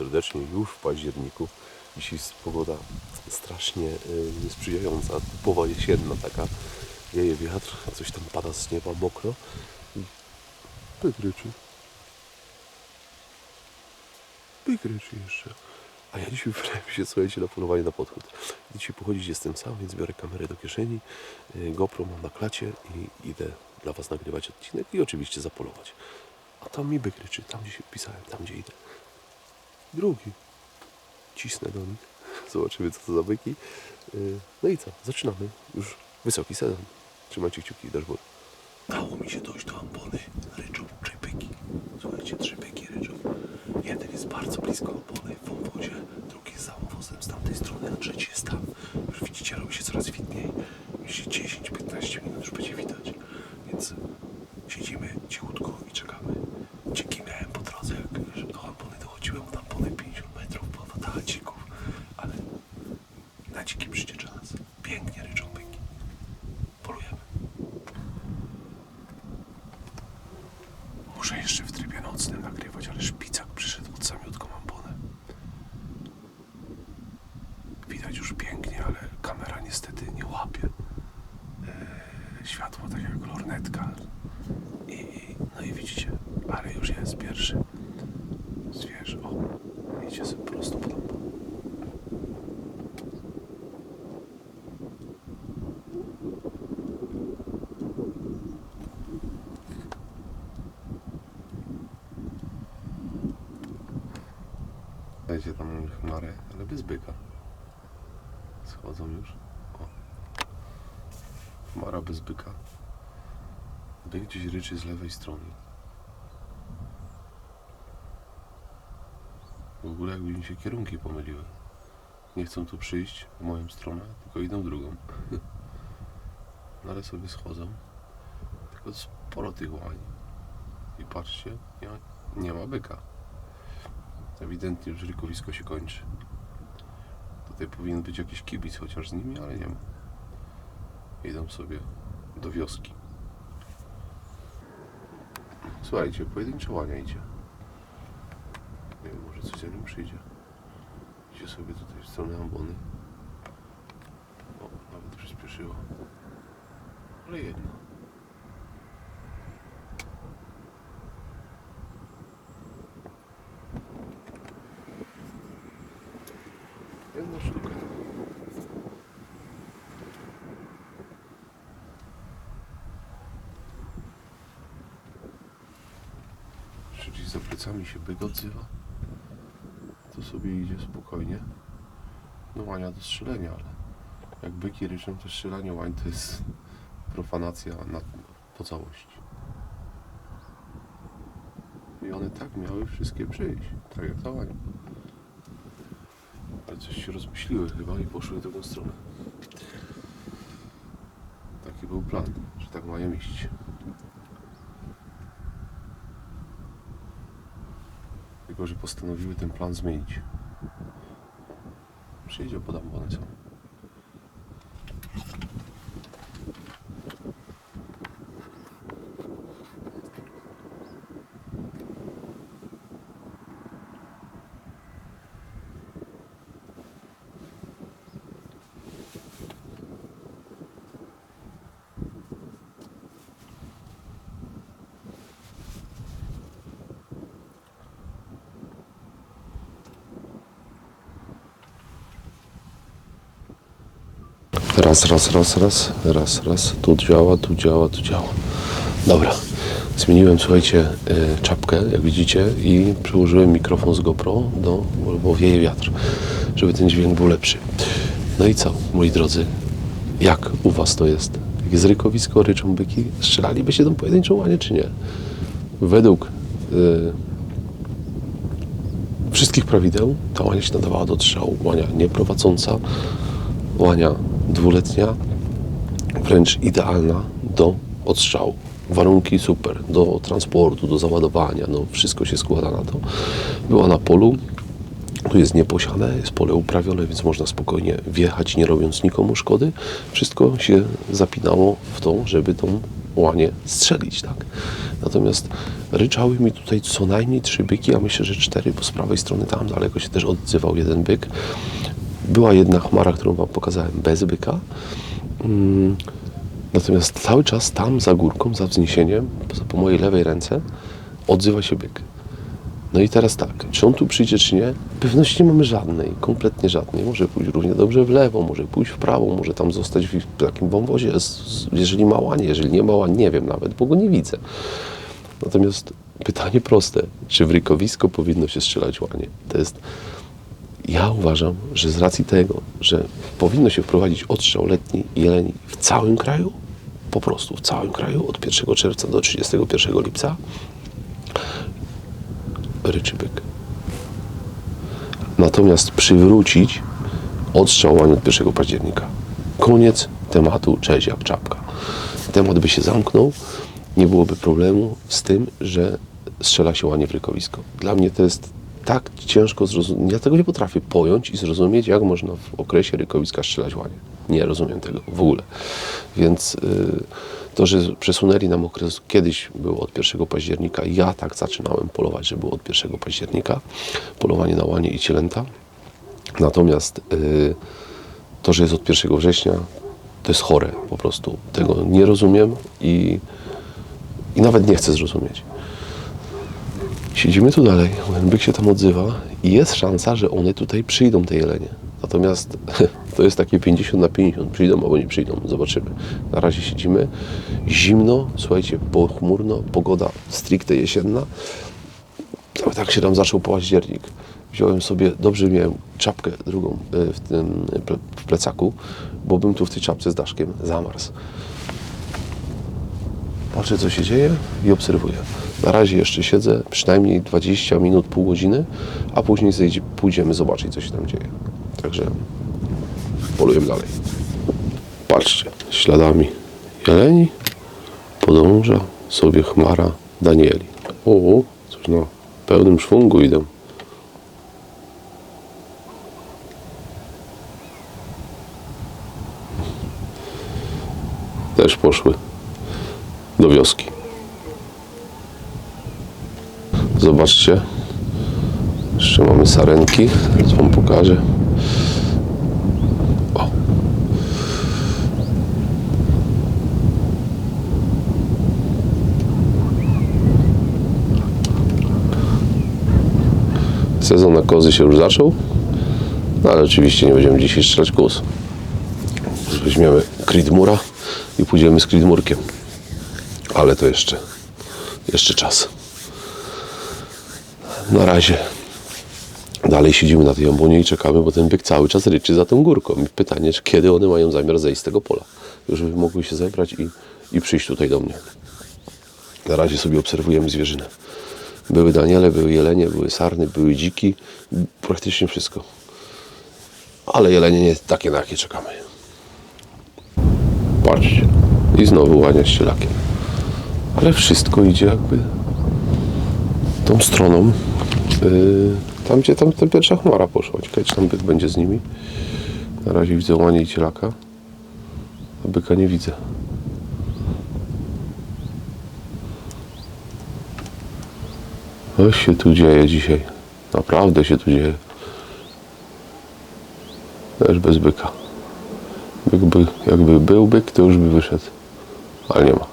serdecznie już w październiku. Dzisiaj jest pogoda strasznie y, niesprzyjająca, typowa jesienna taka. Wieje wiatr, coś tam pada z nieba, mokro. I pyk ryczy. Pyk ryczy jeszcze. A ja dzisiaj wybrałem się, słuchajcie, na polowanie na podchód. Dzisiaj pochodzić jestem sam, więc biorę kamerę do kieszeni. y, GoPro mam na klacie i idę dla Was nagrywać odcinek i oczywiście zapolować. A tam mi byk ryczy, tam gdzie się wpisałem, tam gdzie idę. Drugi. Cisnę do nich. Zobaczymy, co to za byki. Y, No i co? Zaczynamy. Już wysoki sezon. Trzymajcie kciuki i dashboard. Dało mi się dojść do ambony. Ryczą trzy byki. Słuchajcie, trzy byki ryczą. Jeden jest bardzo blisko ambony w wąwozie, drugi jest za wąwozem z tamtej strony, a trzeci jest tam. Już widzicie, robi się coraz widniej. Już 10-15 minut już będzie widać. Więc siedzimy cichutko i czekamy. Dziki miałem po drodze, jak do ambony dochodziłem, od ambony 50 metrów po woda dzików. Ale na dziki przyjdzie czas. Pięknie ryczą byki. Polujemy. Muszę jeszcze w trybie nocnym nagrywać, ale szpicak przyszedł od samiutką ambonę. Widać już pięknie, ale kamera niestety nie łapie. Eee, światło tak jak lornetka. I, i, no i widzicie, ale już jest pierwszy zwierz. O, idzie sobie prosto pod ambonę. Dajcie tam chmarę, ale bez byka. Schodzą już. O. Chmara bez byka. Ryczy z lewej strony. W ogóle jakby mi się kierunki pomyliły. Nie chcą tu przyjść w moją stronę, tylko idą drugą. No ale sobie schodzą. Tylko sporo tych łań. I patrzcie, nie ma, nie ma byka. Ewidentnie już rykowisko się kończy. Tutaj powinien być jakiś kibic chociaż z nimi, ale nie ma. Idą sobie do wioski. Słuchajcie, pojedyncze łania idzie. Nie wiem, może coś za nim przyjdzie. Idzie sobie tutaj w stronę ambony. O, nawet przyspieszyło. Ale jedno. Jedna sztuka. Plecami się byk odzywa. To sobie idzie spokojnie. No łania do strzelenia, ale jak byki ryczą, to strzelanie łań to jest profanacja na, po całości. I one tak miały wszystkie przyjść, tak jak ta łań. Ale coś się rozmyśliły chyba i poszły w drugą stronę. Taki był plan, że tak mają iść. Że postanowiły ten plan zmienić. Przyjdzie pod ambonę są. Raz, raz, raz, raz, raz, raz. Tu działa, tu działa, tu działa. Dobra. Zmieniłem, słuchajcie, e, czapkę, jak widzicie, i przyłożyłem mikrofon z GoPro do, bo- wieje wiatr, żeby ten dźwięk był lepszy. No i co, moi drodzy, jak u was to jest? Jak jest rykowisko, ryczą byki? Strzelaliby się tą pojedynczą łanie, czy nie? Według e, wszystkich prawideł ta łania się nadawała do strzału. Łania nieprowadząca, łania dwuletnia, wręcz idealna do odstrzału. Warunki super, do transportu, do załadowania, no wszystko się składa na to. Była na polu, tu jest nieposiane, jest pole uprawione, więc można spokojnie wjechać, nie robiąc nikomu szkody. Wszystko się zapinało w to, żeby tą łanie strzelić, tak? Natomiast ryczały mi tutaj co najmniej trzy byki, a myślę, że cztery, bo z prawej strony tam daleko się też odzywał jeden byk. Była jedna chmara, którą Wam pokazałem bez byka. Mm, Natomiast cały czas tam za górką, za wzniesieniem, po- mojej lewej ręce, odzywa się byk. No i teraz tak, czy on tu przyjdzie, czy nie? Pewności nie mamy żadnej, kompletnie żadnej. Może pójść równie dobrze w lewo, może pójść w prawo, może tam zostać w takim wąwozie, jeżeli ma łanie, jeżeli nie ma łanie, nie wiem nawet, bo go nie widzę. Natomiast pytanie proste, czy w rykowisko powinno się strzelać łanie? To jest, ja uważam, że z racji tego, że powinno się wprowadzić odstrzał letni jeleni w całym kraju, po prostu w całym kraju, od 1 czerwca do 31 lipca, ryczy byk. Natomiast przywrócić odstrzał od 1 października. Koniec tematu cześć jak czapka. Temat by się zamknął, nie byłoby problemu z tym, że strzela się łanie w rykowisko. Dla mnie to jest tak ciężko zrozumieć. Ja tego nie potrafię pojąć i zrozumieć, jak można w okresie rykowiska strzelać łanie. Nie rozumiem tego w ogóle. Więc y, to, że przesunęli nam okres, kiedyś było od 1 października, ja tak zaczynałem polować, że było od 1 października, polowanie na łanie i cielęta. Natomiast y, to, że jest od 1 września, to jest chore po prostu. Tego nie rozumiem i, i nawet nie chcę zrozumieć. Siedzimy tu dalej, byk się tam odzywa i jest szansa, że one tutaj przyjdą, te jelenie. Natomiast to jest takie 50 na 50, przyjdą albo nie przyjdą, zobaczymy. Na razie siedzimy, zimno, słuchajcie, pochmurno, pogoda stricte jesienna. Ale tak się nam zaczął październik. Wziąłem sobie, dobrze miałem czapkę drugą e, w tym ple- w plecaku, bo bym tu w tej czapce z daszkiem zamarzł. Patrzę, co się dzieje i obserwuję. Na razie jeszcze siedzę przynajmniej 20 minut, pół godziny, a później zejdzie, pójdziemy zobaczyć, co się tam dzieje. Także polujemy dalej. Patrzcie, śladami jeleni podąża sobie chmara Danieli. O, coś na pełnym szwungu idę. Też poszły do wioski. Zobaczcie. Jeszcze mamy sarenki. Teraz Wam pokażę. O. Sezon na kozy się już zaczął. No ale oczywiście nie będziemy dzisiaj strzelać kóz. Weźmiemy Creedmura i pójdziemy z Creedmurkiem. Ale to jeszcze, jeszcze czas. Na razie dalej siedzimy na tej ambonie i czekamy, bo ten byk cały czas ryczy za tą górką. I pytanie, kiedy one mają zamiar zejść z tego pola. Już by mogły się zebrać i, i przyjść tutaj do mnie. Na razie sobie obserwujemy zwierzynę. Były daniele, były jelenie, były sarny, były dziki. Praktycznie wszystko. Ale jelenie nie takie, na jakie czekamy. Patrzcie. I znowu łania z. Ale wszystko idzie jakby tą stroną. Yy, tam, gdzie tam ta pierwsza chmara poszła. Ciekawe, czy tam byk będzie z nimi. Na razie widzę łanie i cielaka. A byka nie widzę. Co się tu dzieje dzisiaj? Naprawdę się tu dzieje. Też bez byka. Byk by, jakby był byk, to już by wyszedł. Ale nie ma.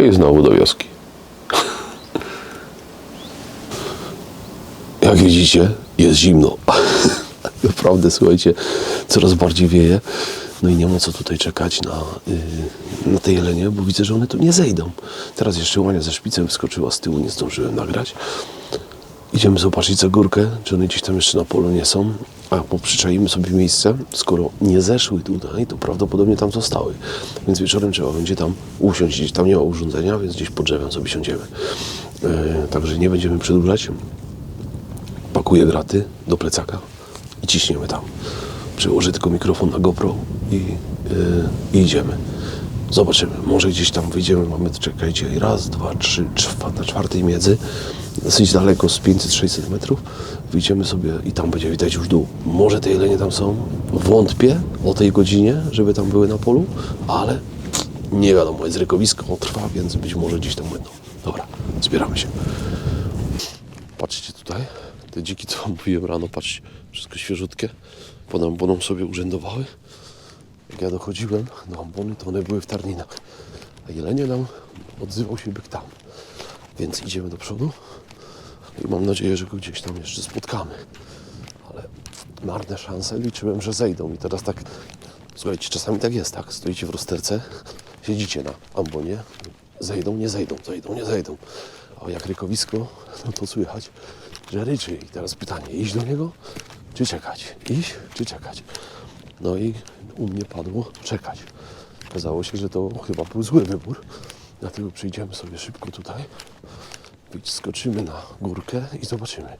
I znowu do wioski. Jak widzicie, jest zimno. Naprawdę, słuchajcie, coraz bardziej wieje. No i nie ma co tutaj czekać na, yy, na te jelenie, bo widzę, że one tu nie zejdą. Teraz jeszcze łania ze szpicem wyskoczyła z tyłu, nie zdążyłem nagrać. Idziemy zobaczyć za górkę, czy one gdzieś tam jeszcze na polu nie są. A poprzyczajmy sobie miejsce. Skoro nie zeszły tutaj, to prawdopodobnie tam zostały. Więc wieczorem trzeba będzie tam usiąść. Gdzieś tam nie ma urządzenia, więc gdzieś pod drzewem sobie siądziemy. Yy, także nie będziemy przedłużać. Pakuję graty do plecaka i ciśniemy tam. Przyłożę tylko mikrofon na GoPro i, yy, i idziemy. Zobaczymy, może gdzieś tam wyjdziemy, mamy, czekajcie, raz, dwa, trzy, czwa, na czwartej miedzy, dosyć daleko, z 500-600 metrów, wyjdziemy sobie i tam będzie widać już dół. Może te jelenie tam są, wątpię o tej godzinie, żeby tam były na polu, ale nie wiadomo, jest rykowisko, trwa, więc być może gdzieś tam będą. Dobra, zbieramy się. Patrzcie tutaj, te dziki, co wam mówiłem rano, patrzcie, wszystko świeżutkie, pod amboną sobie urzędowały. Jak ja dochodziłem do ambony, to one były w tarninach. A jelenie nam odzywał się byk tam. Więc idziemy do przodu i mam nadzieję, że go gdzieś tam jeszcze spotkamy. Ale marne szanse, liczyłem, że zejdą. I teraz tak, słuchajcie, czasami tak jest, tak? Stoicie w rozterce, siedzicie na ambonie, zejdą, nie zejdą, zejdą, nie zejdą. A jak rykowisko, no to słychać, że ryczy. I teraz pytanie, iść do niego, czy czekać? Iść, czy czekać? No i u mnie padło czekać. Okazało się, że to chyba był zły wybór. Dlatego przyjdziemy sobie szybko tutaj, skoczymy na górkę i zobaczymy.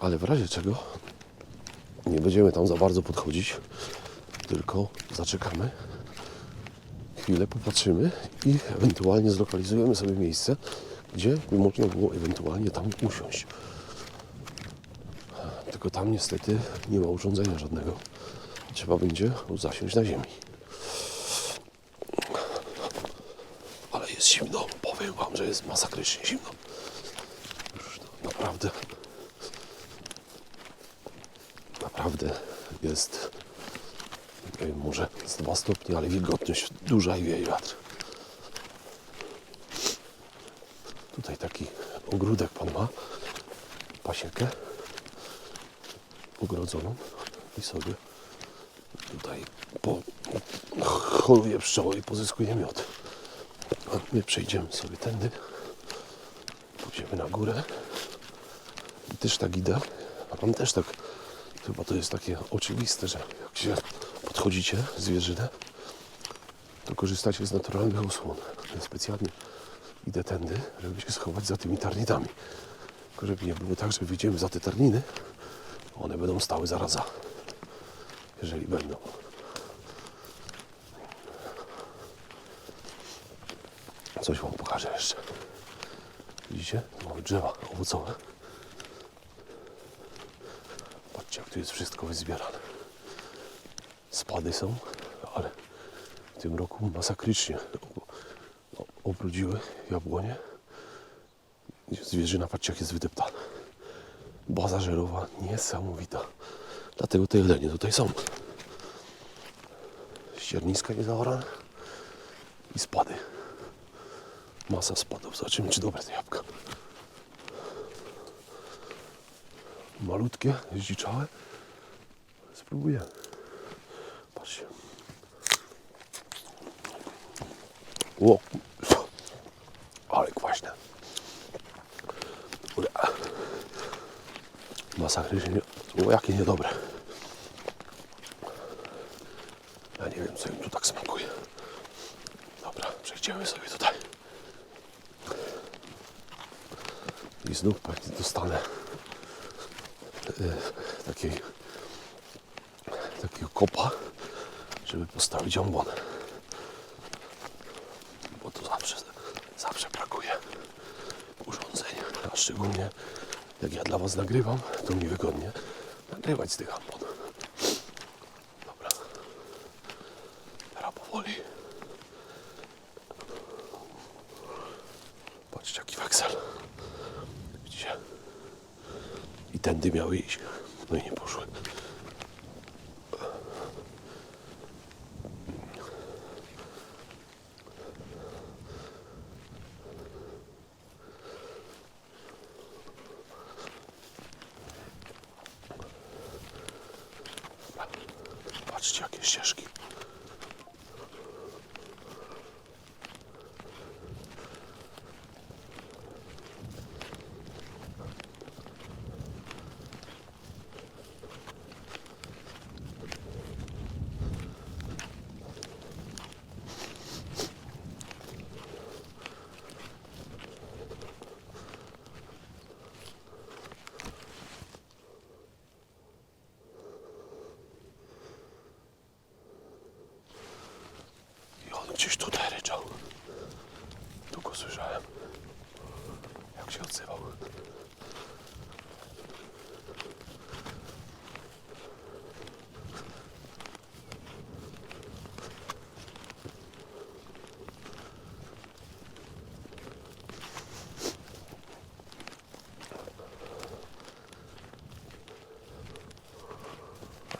Ale w razie czego nie będziemy tam za bardzo podchodzić, tylko zaczekamy, chwilę popatrzymy i ewentualnie zlokalizujemy sobie miejsce, gdzie by można było ewentualnie tam usiąść. Tylko tam niestety nie ma urządzenia żadnego. Trzeba będzie zasiąść na ziemi. Ale jest zimno. Powiem Wam, że jest masakrycznie zimno. Naprawdę. Naprawdę jest nie wiem, może z 2 stopnie, ale wilgotność duża i wieje wiatr. Tutaj taki ogródek pan ma, pasiekę ogrodzoną i sobie tutaj po, holuje pszczoły i pozyskuje miód. A my przejdziemy sobie tędy, pójdziemy na górę i też tak idę, a tam też tak, chyba to jest takie oczywiste, że jak się podchodzicie zwierzynę, to korzystacie z naturalnych osłon. Ja specjalnie idę tędy, żeby się schować za tymi tarnitami. Tylko żeby nie było tak, że wyjdziemy za te tarniny, one będą stały zaraz za. Jeżeli będą. Coś Wam pokażę jeszcze. Widzicie? Tu mamy drzewa owocowe. Patrzcie, jak tu jest wszystko wyzbierane. Spady są, ale w tym roku masakrycznie obrudziły jabłonie. Zwierzyna, patrzcie, jak jest wydeptana. Baza żerowa niesamowita. Dlatego te jelenie tutaj są. Ścierniska niezaorane i spady. Masa spadów. Zobaczymy, czy dobre te jabłka. Malutkie, zdziczałe. Spróbujemy. Patrzcie. Ło. Ale kwaśne. Masakrycznie. O, jakie niedobre. Ja nie wiem, co im tu tak smakuje. Dobra, przejdziemy sobie tutaj. I znów pewnie dostanę e, takiej, takiego kopa, żeby postawić ombonę. Bo to zawsze, zawsze brakuje urządzeń. A szczególnie jak ja dla Was nagrywam, to mi wygodnie nagrywać z tych ambon. Ścieżki.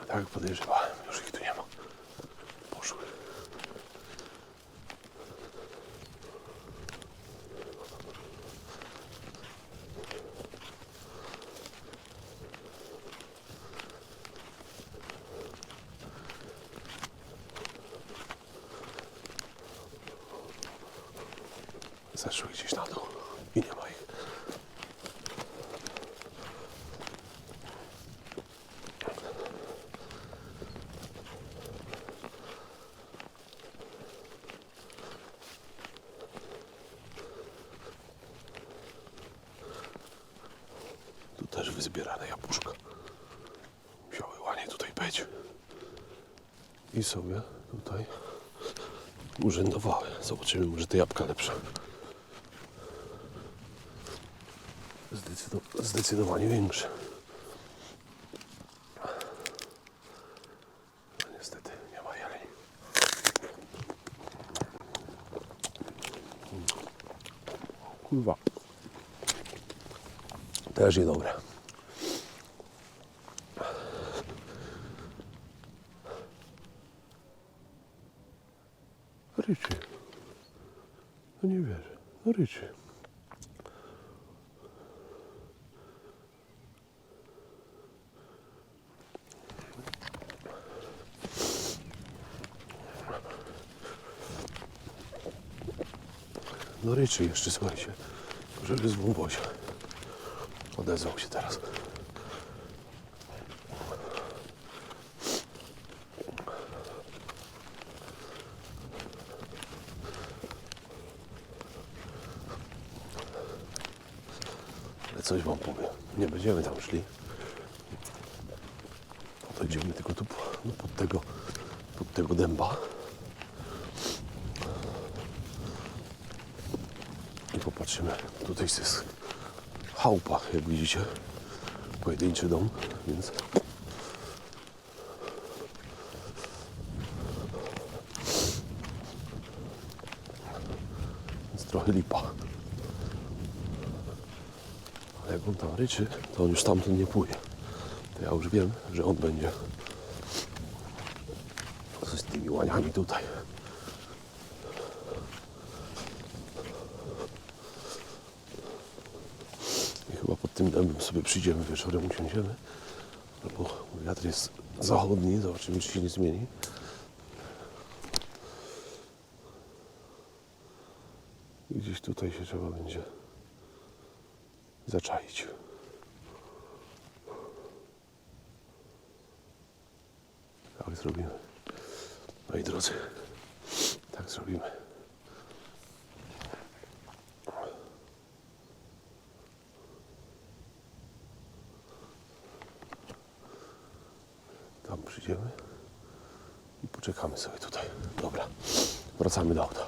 Так буде жива. Wyzbierane jabłuszka. Musiały ładnie tutaj być. I sobie tutaj urzędowały. Zobaczymy, może te jabłka lepsze. Zdecydo- zdecydowanie większe. No. Kurwa. Też niedobre. Ryczy. No nie wierzę. No ryczy. No ryczy jeszcze, słuchajcie. Żeby z wąwozie. Odezwał się teraz. Coś wam powiem. Nie będziemy tam szli. To idziemy tylko tu no, pod tego, pod tego dęba. I popatrzymy. Tutaj jest chałupa, jak widzicie. Pojedynczy dom, więc trochę lipa. Ale jak on tam ryczy, to on już tamtąd nie pójdzie. To ja już wiem, że on będzie z tymi łaniami tutaj. I chyba pod tym dębem sobie przyjdziemy wieczorem, usiądziemy. Albo wiatr jest zachodni, zobaczymy czy się nie zmieni. Gdzieś tutaj się trzeba będzie Tak zrobimy. Moi drodzy, tak zrobimy. Tam przyjdziemy i poczekamy sobie tutaj. Dobra, wracamy do auta.